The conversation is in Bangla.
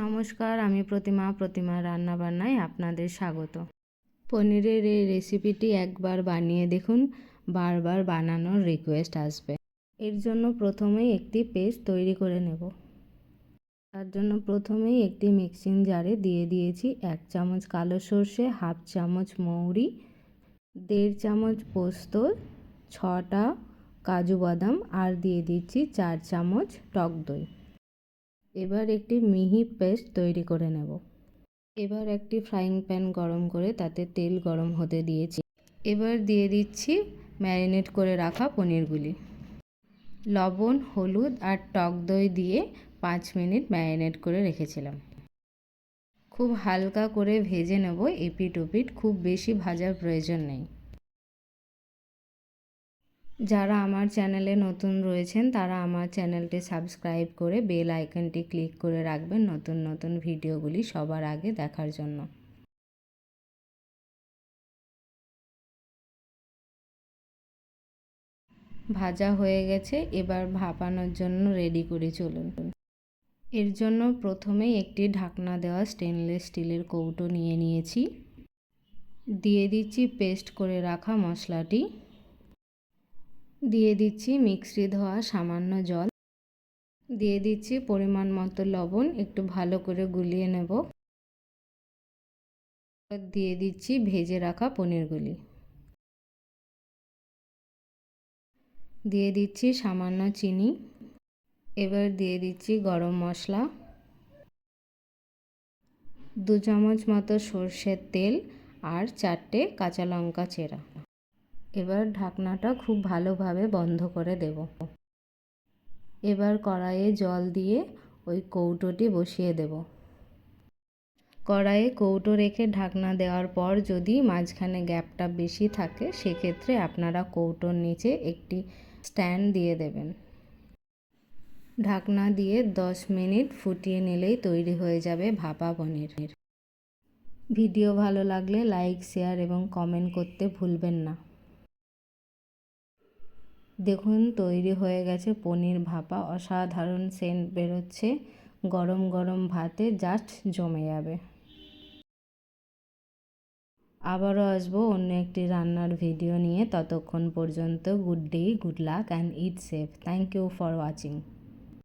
নমস্কার, আমি প্রতিমা প্রতিমা রান্নাবান্নায় আপনাদের স্বাগত। পনিরের এই রেসিপিটি একবার বানিয়ে দেখুন, বারবার বানানোর রিকোয়েস্ট আসবে। এর জন্য প্রথমেই একটি পেস্ট তৈরি করে নেব। তার জন্য প্রথমেই একটি মিক্সিং জারে দিয়ে দিয়েছি এক চামচ কালো সর্ষে, হাফ চামচ মৌরি, দেড় চামচ পোস্ত, ছটা কাজু বাদাম, আর দিয়ে দিচ্ছি চার চামচ টক দই। এবার একটি মিহি পেস্ট তৈরি করে নেব। এবার একটি ফ্রাইং প্যান গরম করে তাতে তেল গরম হতে দিয়েছি। এবার দিয়ে দিচ্ছি ম্যারিনেট করে রাখা পনিরগুলি। লবণ, হলুদ আর টক দই দিয়ে পাঁচ মিনিট ম্যারিনেট করে রেখেছিলাম। খুব হালকা করে ভেজে নেব এপিট ওপিট খুব বেশি ভাজার প্রয়োজন নেই। যারা আমার চ্যানেলে নতুন রয়েছেন, তারা আমার চ্যানেলটি সাবস্ক্রাইব করে বেল আইকনটি ক্লিক করে রাখবেন নতুন নতুন ভিডিওগুলি সবার আগে দেখার জন্য। ভাজা হয়ে গেছে, এবার ভাপানোর জন্য রেডি করে চলুন। এর জন্য প্রথমেই একটি ঢাকনা দেওয়া স্টেনলেস স্টিলের কৌটো নিয়ে নিয়েছি। দিয়ে দিচ্ছি পেস্ট করে রাখা মশলাটি। দিয়ে দিচ্ছি মিক্সি ধোয়া সামান্য জল। দিয়ে দিচ্ছি পরিমাণ মতো লবণ, একটু ভালো করে গুলিয়ে নেব। দিয়ে দিচ্ছি ভেজে রাখা পনিরগুলি। দিয়ে দিচ্ছি সামান্য চিনি। এবার দিয়ে দিচ্ছি গরম মশলা। দু চামচ মতো সর্ষের তেল আর চারটে কাঁচা লঙ্কা চেরা। এবার ঢাকনাটা খুব ভালোভাবে বন্ধ করে দেব। এবার কড়াইয়ে জল দিয়ে ওই কৌটোটি বসিয়ে দেব। কড়াইয়ে কৌটো রেখে ঢাকনা দেওয়ার পর যদি মাঝখানে গ্যাপটা বেশি থাকে, সেক্ষেত্রে আপনারা কৌটোর নিচে একটি স্ট্যান্ড দিয়ে দেবেন। ঢাকনা দিয়ে দশ মিনিট ফুটিয়ে নিলেই তৈরি হয়ে যাবে ভাপা পনির। ভিডিও ভালো লাগলে লাইক, শেয়ার এবং কমেন্ট করতে ভুলবেন না। দেখুন, তৈরি হয়ে গেছে পনির ভাপা। অসাধারণ সেন্ট বেরোচ্ছে। গরম গরম ভাতে জাস্ট জমে যাবে। আবারও আসব অন্য একটি রান্নার ভিডিও নিয়ে। ততক্ষণ পর্যন্ত good day, good luck, and eat safe. Thank you for watching.